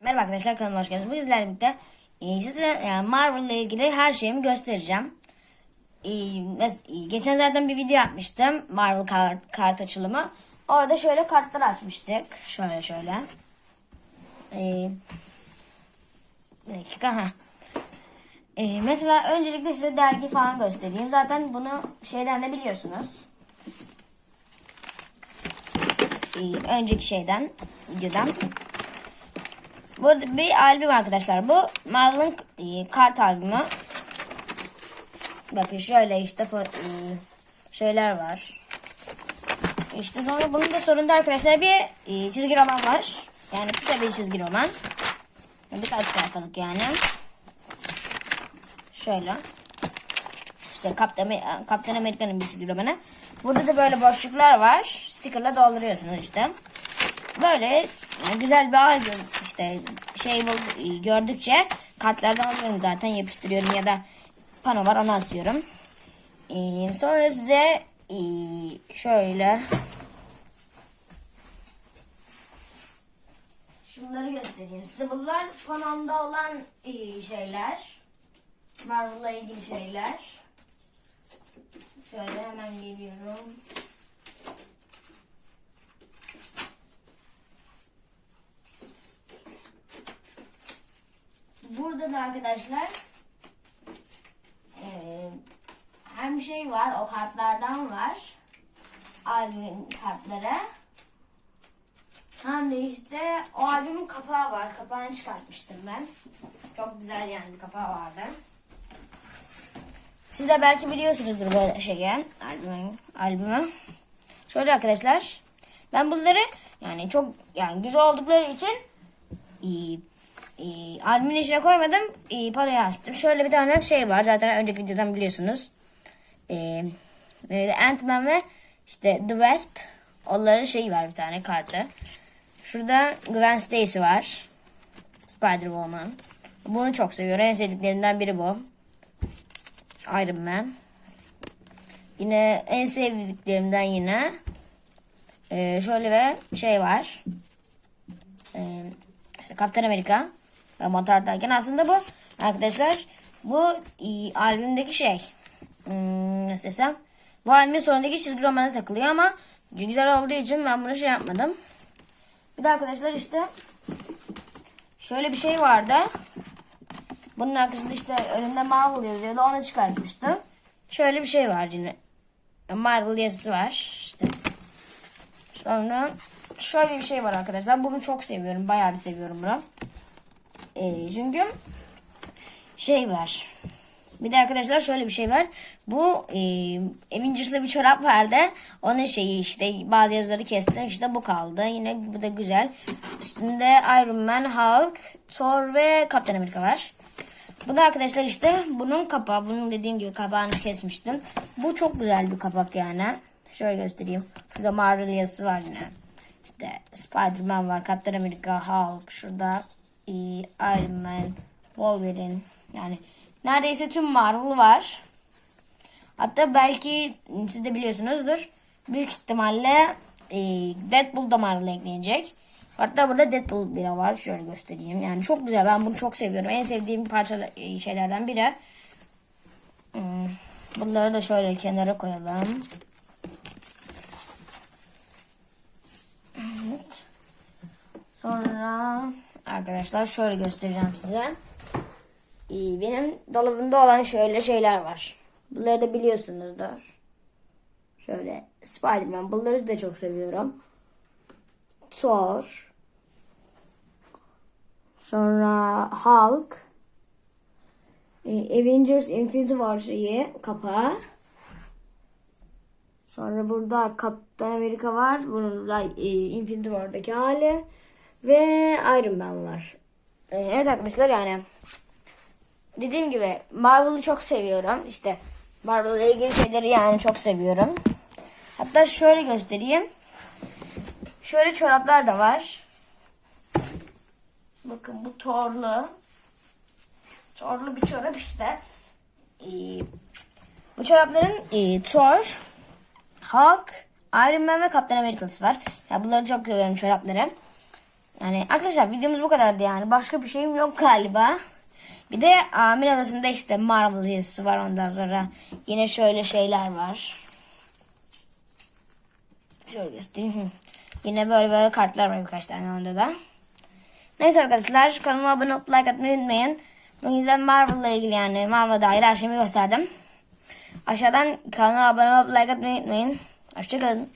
Merhaba arkadaşlar kanalıma hoş geldiniz. Bugün sizlerle e, size yani Marvel ile ilgili her şeyimi göstereceğim. E, e, geçen zaten bir video yapmıştım. Marvel kart, kart açılımı. Orada şöyle kartlar açmıştık. Şöyle şöyle. E, bir dakika. Ha. E, mesela öncelikle size dergi falan göstereyim. Zaten bunu şeyden de biliyorsunuz. E, önceki şeyden, videodan. Burada bir albüm arkadaşlar. Bu Marvel'ın e, kart albümü. Bakın şöyle işte e, şeyler var. İşte sonra bunun da sonunda arkadaşlar bir e, çizgi roman var. Yani kısa bir çizgi roman. Birkaç sayfalık yani. Şöyle. İşte Kaptan, Amer- Kaptan Amerika'nın bir çizgi romanı. Burada da böyle boşluklar var. Sticker'la dolduruyorsunuz işte. Böyle yani güzel bir albüm işte şey bul- gördükçe kartlardan alıyorum zaten yapıştırıyorum ya da pano var onu asıyorum. Ee, sonra size şöyle şunları göstereyim. Size bunlar panomda olan şeyler. Marvel'la ilgili şeyler. Şöyle hemen geliyorum. Burada da arkadaşlar hem şey var o kartlardan var. Albümün kartları. Hem de işte o albümün kapağı var. Kapağını çıkartmıştım ben. Çok güzel yani kapağı vardı siz de belki biliyorsunuzdur böyle şeyi albümü, albümü. şöyle arkadaşlar ben bunları yani çok yani güzel oldukları için iyi e, albümün içine koymadım. E, paraya astım. Şöyle bir tane şey var. Zaten önceki videodan biliyorsunuz. E, e, Ant-Man ve işte The Wasp. Onların şeyi var bir tane kartı. Şurada Gwen Stacy var. Spider-Woman. Bunu çok seviyorum. En sevdiklerinden biri bu. Iron Man. Yine en sevdiklerimden yine e, şöyle ve şey var. E, işte Kaptan Amerika ve motordayken aslında bu arkadaşlar bu e, albümdeki şey hmm, nasıl desem bu albümün sonundaki çizgi romana takılıyor ama güzel olduğu için ben bunu şey yapmadım. Bir de arkadaşlar işte şöyle bir şey vardı. Bunun arkasında işte önünde Marvel yazıyordu. Onu çıkartmıştım. Şöyle bir şey var yine. Marvel yazısı var. İşte. Sonra şöyle bir şey var arkadaşlar. Bunu çok seviyorum. Bayağı bir seviyorum bunu. Ee, çünkü şey var. Bir de arkadaşlar şöyle bir şey var. Bu e, Avengers'da bir çorap vardı. Onun şeyi işte bazı yazıları kestim. İşte bu kaldı. Yine bu da güzel. Üstünde Iron Man, Hulk, Thor ve Kaptan Amerika var. Bu da arkadaşlar işte bunun kapağı. Bunun dediğim gibi kapağını kesmiştim. Bu çok güzel bir kapak yani. Şöyle göstereyim. Şurada Marvel var yine. İşte Spider-Man var, Kaptan Amerika, Hulk, şurada e, Iron Man, Wolverine. Yani neredeyse tüm Marvel var. Hatta belki siz de biliyorsunuzdur. Büyük ihtimalle e, Deadpool da Marvel'a eklenecek. Hatta burada Deadpool bile var. Şöyle göstereyim. Yani çok güzel. Ben bunu çok seviyorum. En sevdiğim parça e, şeylerden biri. Hmm, Bunları da şöyle kenara koyalım. Evet. Sonra arkadaşlar şöyle göstereceğim size. Ee, Benim dolabımda olan şöyle şeyler var. Bunları da biliyorsunuzdur. Şöyle Spider-Man. Bunları da çok seviyorum. Thor. Sonra Hulk. Ee, Avengers Infinity War şeyi kapağı. Sonra burada Kaptan Amerika var. Bunun da e, Infinity War'daki hali. Ve Iron Man var. E, evet arkadaşlar yani dediğim gibi Marvel'ı çok seviyorum. İşte Marvel'la ilgili şeyleri yani çok seviyorum. Hatta şöyle göstereyim. Şöyle çoraplar da var. Bakın bu torlu. Torlu bir çorap işte. Ee, bu çorapların e, Thor, Hulk, Iron Man ve Kaptan Amerika'sı var. Ya bunları çok seviyorum çorapları. Yani arkadaşlar videomuz bu kadardı yani. Başka bir şeyim yok galiba. Bir de Amir Adası'nda işte Marvel yazısı var ondan sonra. Yine şöyle şeyler var. Şöyle göstereyim. Yine böyle böyle kartlar var birkaç tane onda da. Neyse arkadaşlar kanalıma abone olup like atmayı unutmayın. Bu yüzden Marvel'la ilgili yani Marvel'a dair her şeyimi gösterdim. Aşağıdan kanala abone olup like atmayı unutmayın. Hoşçakalın.